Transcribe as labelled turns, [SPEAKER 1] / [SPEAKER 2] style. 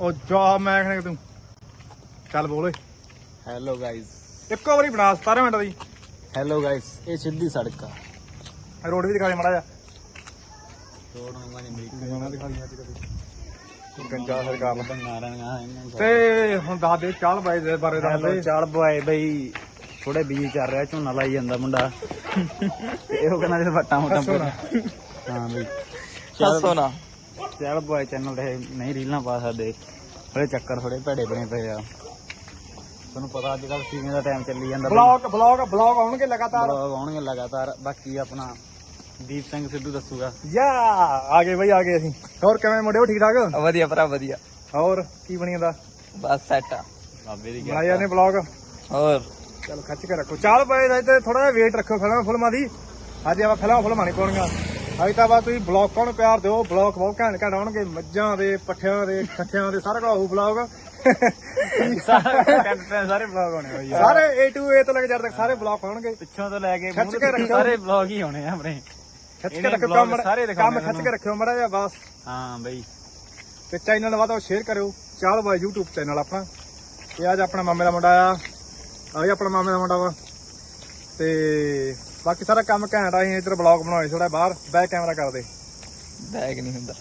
[SPEAKER 1] ਉਹ ਜਾ ਮੈਂ ਕਹਿੰਦਾ ਤੂੰ। ਚੱਲ ਬੋਲ ਓਏ।
[SPEAKER 2] ਹੈਲੋ ਗਾਇਸ
[SPEAKER 1] ਇੱਕੋ ਵਾਰੀ ਬਣਾ 17 ਮਿੰਟ ਦੀ।
[SPEAKER 2] ਹੈਲੋ ਗਾਇਸ ਇਹ ਸਿੱਧੀ ਸੜਕ ਆ।
[SPEAKER 1] ਰੋਡ ਵੀ ਦਿਖਾ ਦੇ ਮੜਾ ਜਾ
[SPEAKER 2] ਰੋਡ ਨੂੰ ਮਾਨੀ
[SPEAKER 1] ਗੰਜਾ ਦਿਖਾ ਦੀ ਅੱਜ ਕਦੇ ਗੰਜਾ ਸਰਕਾਰ ਦਾ
[SPEAKER 2] ਨਾਰਾਇਣਗਾ ਇਹਨਾਂ
[SPEAKER 1] ਤੇ ਹੁਣ ਦੱਸ ਦੇ ਚਾਲ ਬਾਈ ਦੇ ਬਾਰੇ ਦੱਸ ਦੇ।
[SPEAKER 2] ਚਾਲ ਬੁਆਏ ਬਈ। ਥੋੜੇ ਬੀਜੀ ਚੱਲ ਰਿਹਾ ਝੋਨਾ ਲਾਈ ਜਾਂਦਾ ਮੁੰਡਾ। ਇਹੋ ਕਹਿੰਦਾ ਜੇ ਵੱਟਾਂ ਮੋਟਾਂ। ਹਾਂ ਬਈ।
[SPEAKER 3] ਹੱਸੋ ਨਾ।
[SPEAKER 2] ਚਾਲ ਬੁਆਏ ਚੈਨਲ ਤੇ ਨਹੀਂ ਰੀਲਾਂ ਪਾ ਸਕਦੇ। ਥੋੜੇ ਚੱਕਰ ਥੋੜੇ ਭੜੇ ਬਣੇ ਪਏ ਆ। ਤੁਹਾਨੂੰ ਪਤਾ ਅੱਜ ਕੱਲ ਸੀਜ਼ਨ ਦਾ ਟਾਈਮ ਚੱਲੀ ਜਾਂਦਾ
[SPEAKER 1] ਬਲੌਗ ਬਲੌਗ ਬਲੌਗ ਆਉਣਗੇ ਲਗਾਤਾਰ।
[SPEAKER 2] ਬਲੌਗ ਆਉਣਗੇ ਲਗਾਤਾਰ। ਬਾਕੀ ਆਪਣਾ ਦੀਪ ਸਿੰਘ ਸਿੱਧੂ ਦੱਸੂਗਾ।
[SPEAKER 1] ਯਾ ਆ ਗਏ ਬਈ ਆ ਗਏ ਅਸੀਂ। ਹੋਰ ਕਿਵੇਂ ਮੁੰਡੇ ਹੋ ਠੀਕ ਠਾਕ
[SPEAKER 3] ਵਧੀਆ ਭਰਾ ਵਧੀਆ।
[SPEAKER 1] ਹੋਰ ਕੀ ਬਣੀ ਜਾਂਦਾ?
[SPEAKER 3] ਬਸ ਸੈਟ ਆ।
[SPEAKER 2] ਬਾਬੇ ਦੀ
[SPEAKER 1] ਬਣਾਇਆ ਨੇ ਬਲੌਗ
[SPEAKER 3] ਹੋਰ?
[SPEAKER 1] ਚਲ ਖੱਚ ਕੇ ਰੱਖੋ। ਚਾਲ ਬਾਈ ਦਾ ਤੇ ਥੋੜਾ ਜਿਹਾ ਵੇਟ ਰੱਖੋ ਫਿਲਮਾਂ ਫਿਲਮਾਂ ਦੀ। ਅੱਜ ਆਪਾਂ ਫਿਲਮਾਂ ਫਿਲਮਾਂ ਨਹੀਂ ਪਾਉਣੀਆਂ। ਅੱਜ ਤਾਂ ਬਸ ਤੁਸੀਂ ਬਲੌਗ ਕੋਣ ਪਿਆਰ ਦਿਓ ਬਲੌਗ ਬਹੁਤ ਘੈਂਟ ਘੈਂਟ ਆਉਣਗੇ ਮੱਝਾਂ ਦੇ ਪੱਠਿਆਂ ਦੇ ਖੱਚਿਆਂ ਦੇ ਸਾਰਾ ਕੁਝ ਬਲੌਗ
[SPEAKER 2] ਸਾਰੇ ਬਲੌਗ ਹੋਣੇ ਬਈ
[SPEAKER 1] ਸਾਰੇ A to A ਤੋਂ ਲੈ ਕੇ ਜਦ ਤੱਕ ਸਾਰੇ ਬਲੌਗ ਆਉਣਗੇ।
[SPEAKER 2] ਪਿੱਛੋਂ ਤੋਂ ਲੈ ਕੇ
[SPEAKER 1] ਖਿੱਚ ਕੇ ਰੱਖਿਓ।
[SPEAKER 2] ਸਾਰੇ ਬਲੌਗ ਹੀ ਹੋਣੇ ਆ ਆਪਣੇ।
[SPEAKER 1] ਖਿੱਚ ਕੇ ਰੱਖਿਓ ਕੰਮ ਕੰਮ ਖਿੱਚ ਕੇ ਰੱਖਿਓ ਮੜਾ ਜਿਹਾ ਬਸ।
[SPEAKER 2] ਹਾਂ ਬਈ।
[SPEAKER 1] ਤੇ ਚੈਨਲ ਨੂੰ ਸ਼ੇਅਰ ਕਰਿਓ। ਚਾਲ ਬਾਈ YouTube ਚੈਨਲ ਆਪਣਾ ਇਹ ਅੱਜ ਆਪਣਾ ਮਾਮੇ ਦਾ ਮੁੰਡਾ ਆ ਆ ਵੀ ਆਪਣਾ ਮਾਮੇ ਦਾ ਮੁੰਡਾ ਵਾ। ਤੇ ਬਾਕੀ ਸਾਰਾ ਕੰਮ ਘੈਂਟ ਆ ਅਸੀਂ ਇੱਧਰ ਬਲੌਗ ਬਣਾਉਣੇ ਥੋੜਾ ਬਾਹਰ ਬੈਕ ਕੈਮਰਾ ਕਰਦੇ।
[SPEAKER 3] ਬੈਗ ਨਹੀਂ ਹੁੰਦਾ।